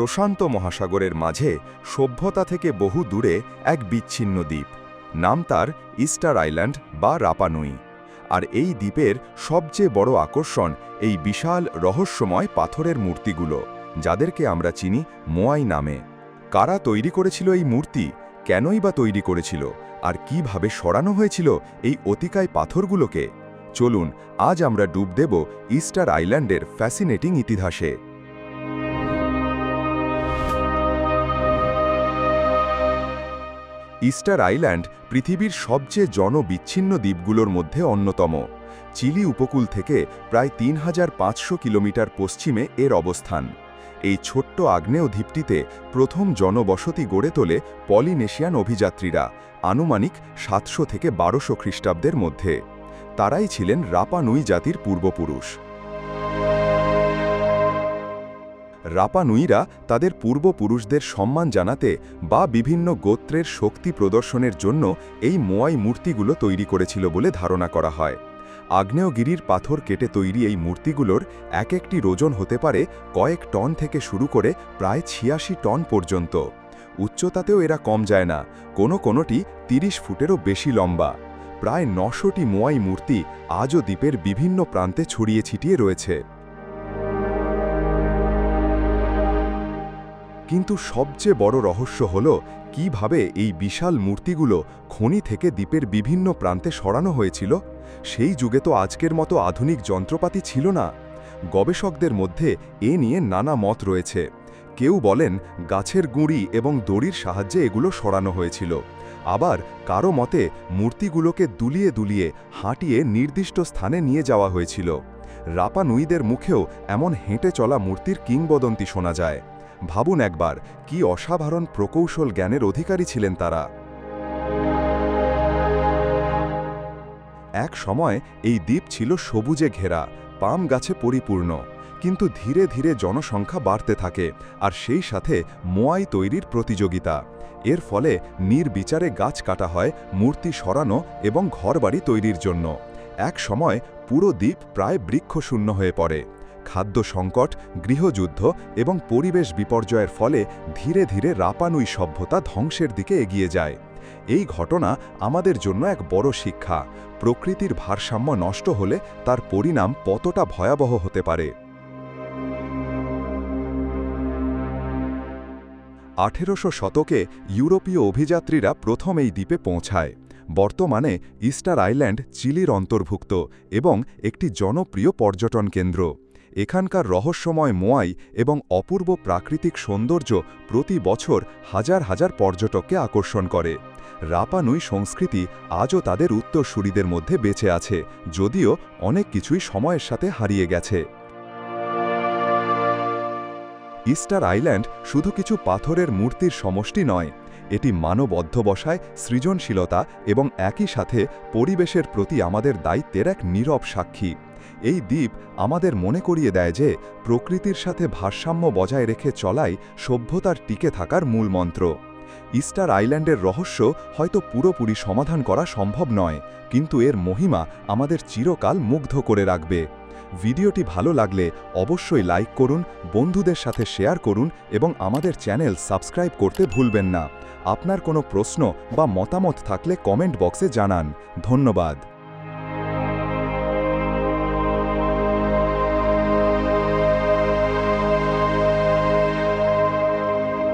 প্রশান্ত মহাসাগরের মাঝে সভ্যতা থেকে বহু দূরে এক বিচ্ছিন্ন দ্বীপ। নাম তার ইস্টার আইল্যান্ড বা রাপানুই। আর এই দ্বীপের সবচেয়ে বড় আকর্ষণ এই বিশাল রহস্যময় পাথরের মূর্তিগুলো, যাদেরকে আমরা চিনি মোয়াই নামে। কারা তৈরি করেছিল এই মূর্তি? কেনই বা তৈরি করেছিল? আর কীভাবে সরানো হয়েছিল এই অতিকায় পাথরগুলোকে? চলুন, আজ আমরা ডুব দেব ইস্টার আইল্যান্ডের ফ্যাসিনেটিং ইতিহাসে। ইস্টার আইল্যান্ড পৃথিবীর সবচেয়ে জনবিচ্ছিন্ন দ্বীপগুলোর মধ্যে অন্যতম। চিলি উপকূল থেকে প্রায় তিন হাজার পাঁচশো কিলোমিটার পশ্চিমে এর অবস্থান। এই ছোট্ট আগ্নেয় দ্বীপটিতে প্রথম জনবসতি গড়ে তোলে পলিনেশিয়ান অভিযাত্রীরা, আনুমানিক সাতশো থেকে বারোশো খ্রিস্টাব্দের মধ্যে। তারাই ছিলেন রাপানুই জাতির পূর্বপুরুষ। রাপা নুইরা তাদের পূর্বপুরুষদের সম্মান জানাতে বা বিভিন্ন গোত্রের শক্তি প্রদর্শনের জন্য এই মোয়াই মূর্তিগুলো তৈরি করেছিল বলে ধারণা করা হয়। আগ্নেয়গিরির পাথর কেটে তৈরি এই মূর্তিগুলোর এক একটি ওজন হতে পারে কয়েক টন থেকে শুরু করে প্রায় ছিয়াশি টন পর্যন্ত। উচ্চতাতেও এরা কম যায় না, কোনো কোনোটি ৩০ ফুটেরও বেশি লম্বা। প্রায় নশোটি মোয়াই মূর্তি আজও দ্বীপের বিভিন্ন প্রান্তে ছড়িয়ে ছিটিয়ে রয়েছে। কিন্তু সবচেয়ে বড় রহস্য হল কীভাবে এই বিশাল মূর্তিগুলো খনি থেকে দ্বীপের বিভিন্ন প্রান্তে সরানো হয়েছিল। সেই যুগে তো আজকের মতো আধুনিক যন্ত্রপাতি ছিল না। গবেষকদের মধ্যে এ নিয়ে নানা মত রয়েছে। কেউ বলেন গাছের গুঁড়ি এবং দড়ির সাহায্যে এগুলো সরানো হয়েছিল। আবার কারও মতে মূর্তিগুলোকে দুলিয়ে দুলিয়ে হাঁটিয়ে নির্দিষ্ট স্থানে নিয়ে যাওয়া হয়েছিল। রাপা নুইদের মুখেও এমন হেঁটে চলা মূর্তির কিংবদন্তি শোনা যায়। ভাবুন একবার, কি অসাধারণ প্রকৌশল জ্ঞানের অধিকারী ছিলেন তারা। এক সময় এই দ্বীপ ছিল সবুজে ঘেরা, পাম গাছে পরিপূর্ণ, কিন্তু ধীরে ধীরে জনসংখ্যা বাড়তে থাকে আর সেই সাথে মোয়াই তৈরির প্রতিযোগিতা। এর ফলে নির্বিচারে গাছ কাটা হয়, মূর্তি সরানো এবং ঘরবাড়ি তৈরির জন্য। এক সময় পুরো দ্বীপ প্রায় বৃক্ষশূন্য হয়ে পড়ে। খাদ্য সংকট, গৃহযুদ্ধ এবং পরিবেশ বিপর্যয়ের ফলে ধীরে ধীরে রাপানুই সভ্যতা ধ্বংসের দিকে এগিয়ে যায়। এই ঘটনা আমাদের জন্য এক বড় শিক্ষা। প্রকৃতির ভারসাম্য নষ্ট হলে তার পরিণাম কতটা ভয়াবহ হতে পারে। আঠেরোশো শতকে ইউরোপীয় অভিযাত্রীরা প্রথম এই দ্বীপে পৌঁছায়। বর্তমানে ইস্টার আইল্যান্ড চিলির অন্তর্ভুক্ত এবং একটি জনপ্রিয় পর্যটন কেন্দ্র। এখানকার রহস্যময় মোয়াই এবং অপূর্ব প্রাকৃতিক সৌন্দর্য প্রতি বছর হাজার হাজার পর্যটককে আকর্ষণ করে। রাপানুই সংস্কৃতি আজও তাদের উত্তরসূরিদের মধ্যে বেঁচে আছে, যদিও অনেক কিছুই সময়ের সাথে হারিয়ে গেছে। ইস্টার আইল্যান্ড শুধু কিছু পাথরের মূর্তির সমষ্টি নয়, এটি মানব অধ্যবসায় সৃজনশীলতা এবং একই সাথে পরিবেশের প্রতি আমাদের দায়িত্বের এক নীরব সাক্ষী। এই দ্বীপ আমাদের মনে করিয়ে দেয় যে, প্রকৃতির সাথে ভারসাম্য বজায় রেখে চলাই সভ্যতার টিকে থাকার মূল মন্ত্র। ইস্টার আইল্যান্ডের রহস্য হয়তো পুরোপুরি সমাধান করা সম্ভব নয়, কিন্তু এর মহিমা আমাদের চিরকাল মুগ্ধ করে রাখবে। ভিডিওটি ভালো লাগলে অবশ্যই লাইক করুন, বন্ধুদের সাথে শেয়ার করুন এবং আমাদের চ্যানেল সাবস্ক্রাইব করতে ভুলবেন না। আপনার কোনো প্রশ্ন বা মতামত থাকলে কমেন্ট বক্সে জানান। ধন্যবাদ।